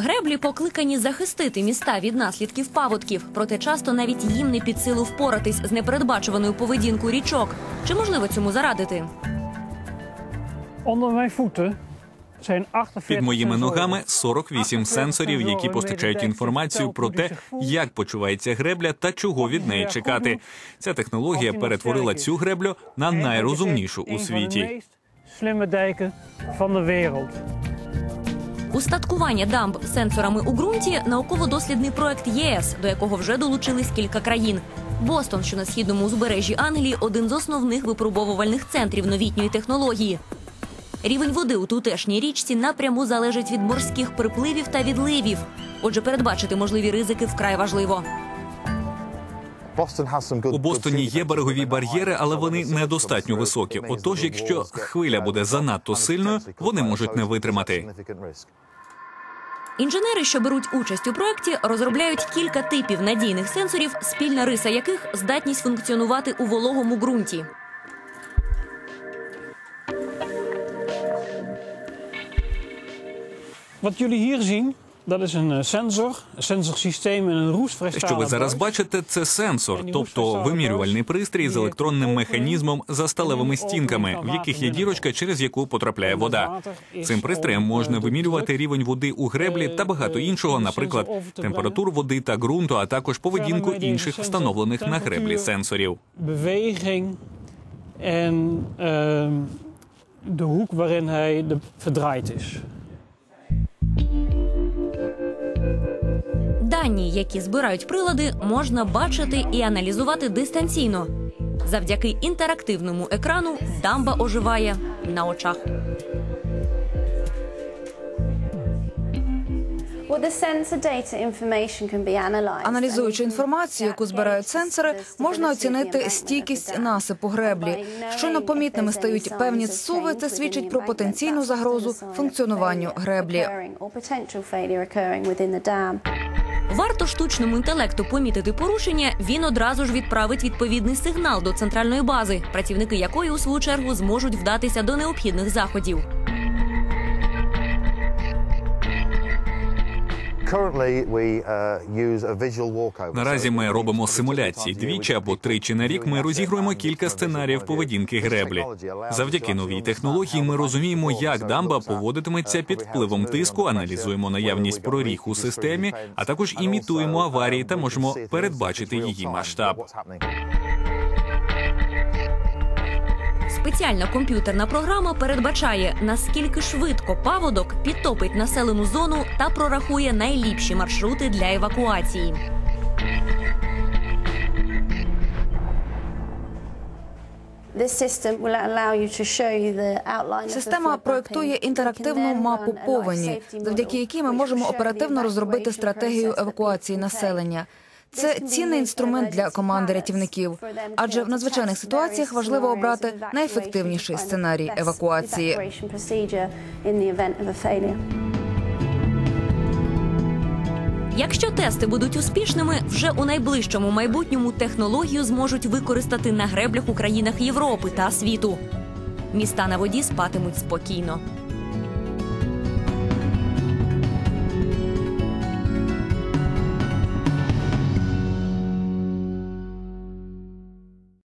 Греблі покликані захистити міста від наслідків паводків, проте часто навіть їм не під силу впоратись з непередбачуваною поведінкою річок. Чи можливо цьому зарадити? Onder mijn voeten zijn 48 Під моїми ногами 48 сенсорів, які постачають інформацію про те, як почувається гребля та чого від неї чекати. Ця технологія перетворила цю греблю на найрозумнішу у світі. Устаткування дамб сенсорами у ґрунті науково-дослідний проект ЄС, до якого вже долучились кілька країн. Бостон, що на східному узбережжі Англії, один з основних випробовувальних центрів новітньої технології. Рівень води у тутешній річці напряму залежить від морських припливів та відливів. Отже, передбачити можливі ризики вкрай важливо. У Бостоні є берегові бар'єри, але вони недостатньо високі. Отож, якщо хвиля буде занадто сильною, вони можуть не витримати. Інженери, що беруть участь у проєкті, розробляють кілька типів надійних сенсорів, спільна риса яких здатність функціонувати у вологому ґрунті. Wat jullie hier zien, dat is een eh, sensor, een sensorsysteem en een roestvrijstalen Що ви зараз бачите, це сенсор, тобто вимірювальний пристрій з електронним механізмом за сталевими стінками, в яких є дірочка, через яку потрапляє вода. Цим пристроєм можна вимірювати рівень води у греблі та багато іншого, наприклад, температуру води та ґрунту, а також поведінку інших встановлених на греблі сенсорів. ehm, de hoek waarin hij de, verdraaid is. Дані, які збирають прилади, можна бачити і аналізувати дистанційно. Завдяки інтерактивному екрану дамба оживає на очах. Аналізуючи інформацію, яку збирають сенсори, можна оцінити стійкість насипу греблі. Щойно помітними стають певні зсуви. Це свідчить про потенційну загрозу функціонуванню греблі. Варто штучному інтелекту помітити порушення, він одразу ж відправить відповідний сигнал до центральної бази, працівники якої у свою чергу зможуть вдатися до необхідних заходів. Наразі ми робимо симуляції двічі або тричі на рік. Ми розігруємо кілька сценаріїв поведінки греблі. Завдяки новій технології ми розуміємо, як дамба поводитиметься під впливом тиску, аналізуємо наявність проріг у системі, а також імітуємо аварії та можемо передбачити її масштаб. Спеціальна комп'ютерна програма передбачає, наскільки швидко паводок підтопить населену зону та прорахує найліпші маршрути для евакуації. Система проектує інтерактивну мапу повені, завдяки якій ми можемо оперативно розробити стратегію евакуації населення. Це цінний інструмент для команди рятівників, адже в надзвичайних ситуаціях важливо обрати найефективніший сценарій евакуації. Якщо тести будуть успішними, вже у найближчому майбутньому технологію зможуть використати на греблях у країнах Європи та світу. Міста на воді спатимуть спокійно.